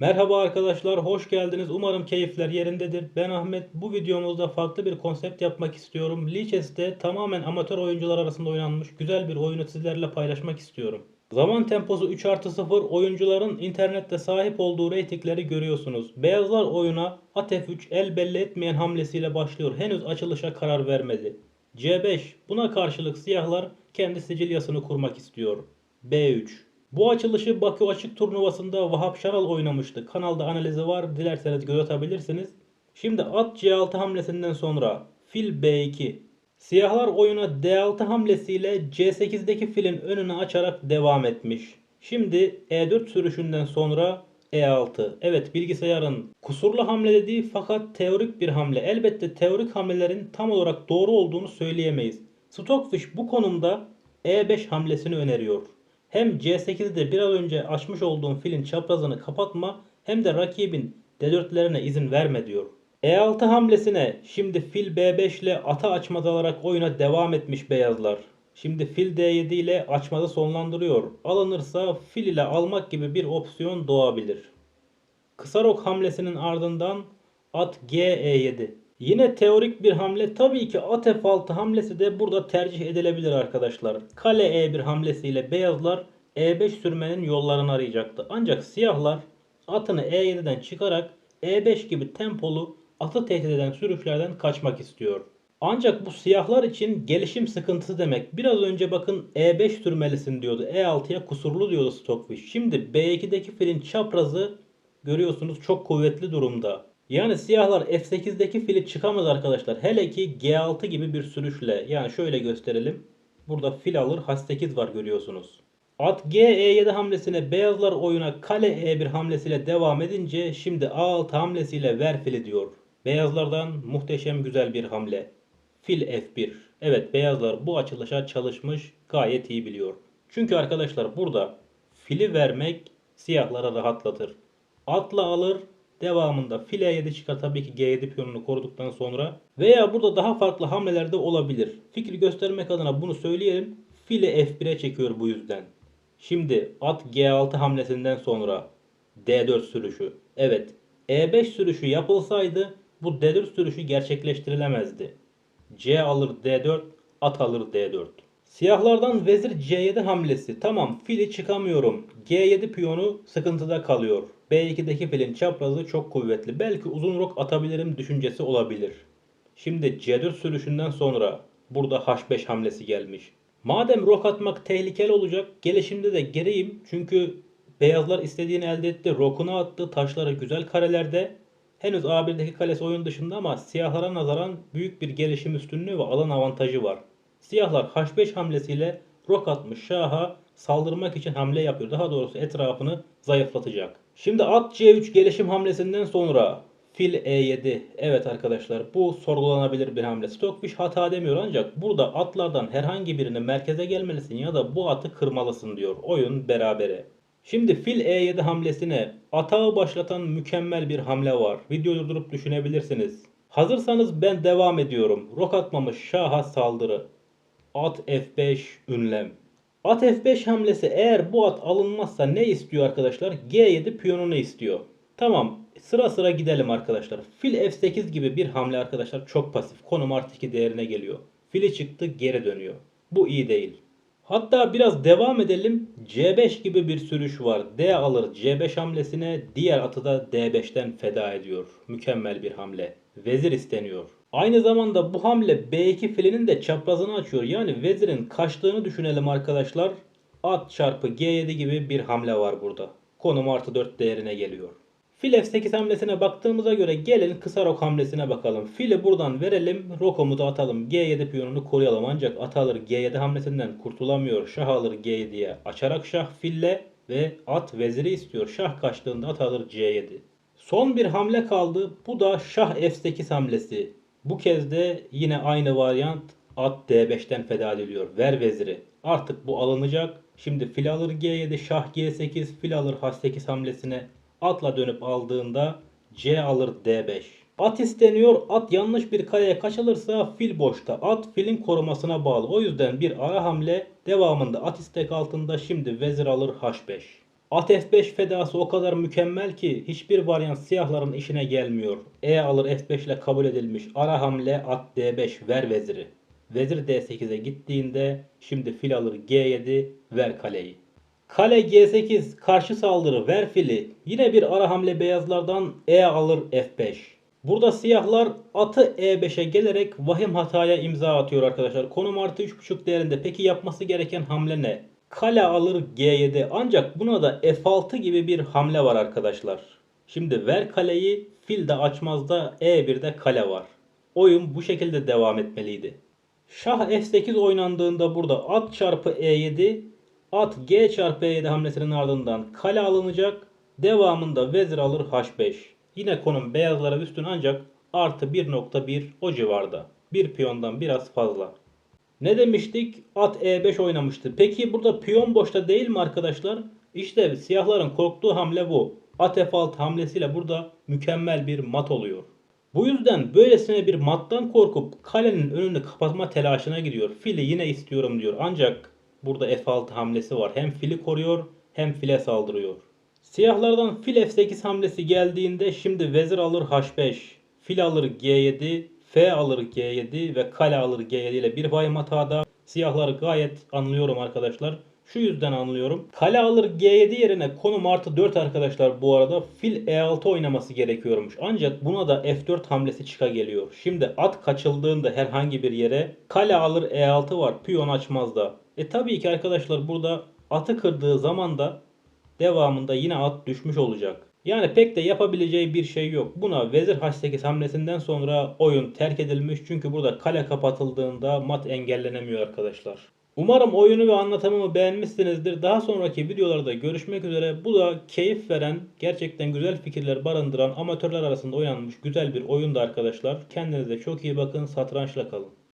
Merhaba arkadaşlar, hoş geldiniz. Umarım keyifler yerindedir. Ben Ahmet. Bu videomuzda farklı bir konsept yapmak istiyorum. Lichess'te tamamen amatör oyuncular arasında oynanmış güzel bir oyunu sizlerle paylaşmak istiyorum. Zaman temposu 3 artı 0 oyuncuların internette sahip olduğu reytingleri görüyorsunuz. Beyazlar oyuna at F3 el belli etmeyen hamlesiyle başlıyor. Henüz açılışa karar vermedi. C5 buna karşılık siyahlar kendi sicilyasını kurmak istiyor. B3 bu açılışı Bakü Açık Turnuvası'nda Vahap Şaral oynamıştı. Kanalda analizi var. Dilerseniz göz atabilirsiniz. Şimdi at C6 hamlesinden sonra fil B2. Siyahlar oyuna D6 hamlesiyle C8'deki filin önünü açarak devam etmiş. Şimdi E4 sürüşünden sonra E6. Evet bilgisayarın kusurlu hamle dediği fakat teorik bir hamle. Elbette teorik hamlelerin tam olarak doğru olduğunu söyleyemeyiz. Stockfish bu konumda E5 hamlesini öneriyor. Hem C8'de biraz önce açmış olduğum filin çaprazını kapatma hem de rakibin D4'lerine izin verme diyor. E6 hamlesine şimdi fil B5 ile ata açmaz alarak oyuna devam etmiş beyazlar. Şimdi fil D7 ile açmazı sonlandırıyor. Alınırsa fil ile almak gibi bir opsiyon doğabilir. Kısa rok hamlesinin ardından at G-E7. Yine teorik bir hamle tabii ki at F6 hamlesi de burada tercih edilebilir arkadaşlar. Kale E1 hamlesiyle beyazlar E5 sürmenin yollarını arayacaktı. Ancak siyahlar atını E7'den çıkarak E5 gibi tempolu atı tehdit eden sürüşlerden kaçmak istiyor. Ancak bu siyahlar için gelişim sıkıntısı demek. Biraz önce bakın E5 sürmelisin diyordu. E6'ya kusurlu diyordu Stockfish. Şimdi B2'deki filin çaprazı görüyorsunuz çok kuvvetli durumda. Yani siyahlar F8'deki fili çıkamaz arkadaşlar. Hele ki G6 gibi bir sürüşle. Yani şöyle gösterelim. Burada fil alır H8 var görüyorsunuz. At G-E7 hamlesine beyazlar oyuna kale E1 hamlesiyle devam edince şimdi A6 hamlesiyle ver fili diyor. Beyazlardan muhteşem güzel bir hamle. Fil F1. Evet beyazlar bu açılışa çalışmış gayet iyi biliyor. Çünkü arkadaşlar burada fili vermek siyahlara rahatlatır. Atla alır devamında file 7 çıkar tabii ki G7 piyonunu koruduktan sonra. Veya burada daha farklı hamleler de olabilir. Fikri göstermek adına bunu söyleyelim. File F1'e çekiyor bu yüzden. Şimdi at G6 hamlesinden sonra D4 sürüşü. Evet E5 sürüşü yapılsaydı bu D4 sürüşü gerçekleştirilemezdi. C alır D4, at alır D4. Siyahlardan vezir C7 hamlesi. Tamam fili çıkamıyorum. G7 piyonu sıkıntıda kalıyor. B2'deki filin çaprazı çok kuvvetli. Belki uzun rok atabilirim düşüncesi olabilir. Şimdi C4 sürüşünden sonra burada H5 hamlesi gelmiş. Madem rok atmak tehlikeli olacak gelişimde de geriyim. Çünkü beyazlar istediğini elde etti. Rokunu attı. Taşları güzel karelerde. Henüz A1'deki kalesi oyun dışında ama siyahlara nazaran büyük bir gelişim üstünlüğü ve alan avantajı var. Siyahlar H5 hamlesiyle rok atmış şaha saldırmak için hamle yapıyor. Daha doğrusu etrafını zayıflatacak. Şimdi at C3 gelişim hamlesinden sonra fil E7. Evet arkadaşlar bu sorgulanabilir bir hamle. Stockfish hata demiyor ancak burada atlardan herhangi birine merkeze gelmelisin ya da bu atı kırmalısın diyor. Oyun berabere. Şimdi fil E7 hamlesine atağı başlatan mükemmel bir hamle var. Videoyu durdurup düşünebilirsiniz. Hazırsanız ben devam ediyorum. Rok atmamış şaha saldırı. At F5 ünlem. At F5 hamlesi eğer bu at alınmazsa ne istiyor arkadaşlar? G7 piyonunu istiyor. Tamam sıra sıra gidelim arkadaşlar. Fil F8 gibi bir hamle arkadaşlar çok pasif. Konum artı 2 değerine geliyor. Fili çıktı geri dönüyor. Bu iyi değil. Hatta biraz devam edelim. C5 gibi bir sürüş var. D alır C5 hamlesine diğer atı da D5'ten feda ediyor. Mükemmel bir hamle. Vezir isteniyor. Aynı zamanda bu hamle B2 filinin de çaprazını açıyor. Yani vezirin kaçtığını düşünelim arkadaşlar. At çarpı G7 gibi bir hamle var burada. Konum artı 4 değerine geliyor. Fil F8 hamlesine baktığımıza göre gelin kısa rok hamlesine bakalım. Fili buradan verelim. Rokomu da atalım. G7 piyonunu koruyalım. Ancak at alır G7 hamlesinden kurtulamıyor. Şah alır G7'ye. Açarak şah fille ve at veziri istiyor. Şah kaçtığında at alır C7. Son bir hamle kaldı. Bu da şah F8 hamlesi. Bu kez de yine aynı varyant at D5'ten feda ediliyor. Ver veziri. Artık bu alınacak. Şimdi fil alır G7, şah G8, fil alır H8 hamlesine atla dönüp aldığında C alır D5. At isteniyor. At yanlış bir kareye kaçılırsa fil boşta. At filin korumasına bağlı. O yüzden bir ara hamle devamında at istek altında şimdi vezir alır H5. At F5 fedası o kadar mükemmel ki hiçbir varyant siyahların işine gelmiyor. E alır F5 ile kabul edilmiş. Ara hamle at D5 ver veziri. Vezir D8'e gittiğinde şimdi fil alır G7 ver kaleyi. Kale G8 karşı saldırı ver fili. Yine bir ara hamle beyazlardan E alır F5. Burada siyahlar atı E5'e gelerek vahim hataya imza atıyor arkadaşlar. Konum artı 3.5 değerinde. Peki yapması gereken hamle ne? Kale alır G7 ancak buna da F6 gibi bir hamle var arkadaşlar. Şimdi ver kaleyi fil de açmazda E1'de kale var. Oyun bu şekilde devam etmeliydi. Şah F8 oynandığında burada at çarpı E7 at G çarpı E7 hamlesinin ardından kale alınacak. Devamında vezir alır H5. Yine konum beyazlara üstün ancak artı 1.1 o civarda. Bir piyondan biraz fazla. Ne demiştik? At E5 oynamıştı. Peki burada piyon boşta değil mi arkadaşlar? İşte siyahların korktuğu hamle bu. At F6 hamlesiyle burada mükemmel bir mat oluyor. Bu yüzden böylesine bir mattan korkup kalenin önünü kapatma telaşına giriyor. Fili yine istiyorum diyor. Ancak burada F6 hamlesi var. Hem fili koruyor hem file saldırıyor. Siyahlardan fil F8 hamlesi geldiğinde şimdi vezir alır H5, fil alır G7, F alır G7 ve kale alır G7 ile bir vahim hatada. Siyahları gayet anlıyorum arkadaşlar. Şu yüzden anlıyorum. Kale alır G7 yerine konum artı 4 arkadaşlar bu arada fil E6 oynaması gerekiyormuş. Ancak buna da F4 hamlesi çıka geliyor. Şimdi at kaçıldığında herhangi bir yere kale alır E6 var. Piyon açmaz da. E tabii ki arkadaşlar burada atı kırdığı zaman da devamında yine at düşmüş olacak. Yani pek de yapabileceği bir şey yok. Buna vezir h8 hamlesinden sonra oyun terk edilmiş. Çünkü burada kale kapatıldığında mat engellenemiyor arkadaşlar. Umarım oyunu ve anlatımımı beğenmişsinizdir. Daha sonraki videolarda görüşmek üzere. Bu da keyif veren, gerçekten güzel fikirler barındıran amatörler arasında oynanmış güzel bir oyundu arkadaşlar. Kendinize çok iyi bakın. Satrançla kalın.